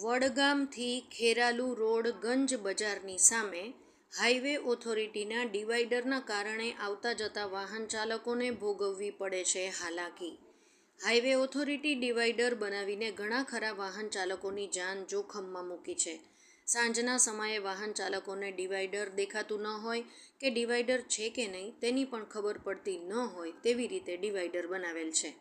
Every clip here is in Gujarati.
વડગામથી ખેરાલુ રોડ ગંજ બજારની સામે હાઈવે ઓથોરિટીના ડિવાઈડરના કારણે આવતા જતા વાહન ચાલકોને ભોગવવી પડે છે હાલાકી. હાઈવે ઓથોરિટી ડિવાઈડર બનાવીને ઘણા ખરા વાહન ચાલકોની જાન જોખમમાં મૂકી છે. સાંજના સમયે વાહન ચાલકોને ડિવાઈડર દેખાતું ન હોય કે ડિવાઈડર છે કે નહીં તેની પણ ખબર પડતી ન હોય તેવી રીતે ડિવાઈડર બનાવેલ છે.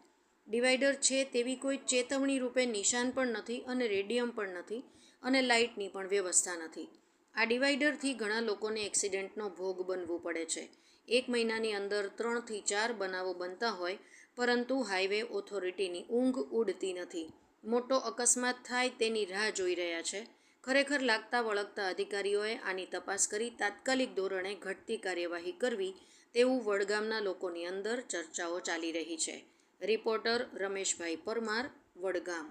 ડિવાઈડર છે તેવી કોઈ ચેતવણી રૂપે નિશાન પણ નથી અને રેડિયમ પણ નથી અને લાઇટની પણ વ્યવસ્થા નથી. આ ડિવાઈડરથી ઘણા લોકોને એક્સિડન્ટનો ભોગ બનવું પડે છે. એક મહિનાની અંદર ત્રણથી ચાર બનાવો બનતા હોય, પરંતુ હાઈવે ઓથોરિટીની ઊંઘ ઉડતી નથી. મોટો અકસ્માત થાય તેની રાહ જોઈ રહ્યા છે. ખરેખર લાગતા વળગતા અધિકારીઓએ આની તપાસ કરી તાત્કાલિક ધોરણે ઘટતી કાર્યવાહી કરવી તેવું વડગામના લોકોની અંદર ચર્ચાઓ ચાલી રહી છે. રિપોર્ટર રમેશભાઈ પરમાર વડગામ.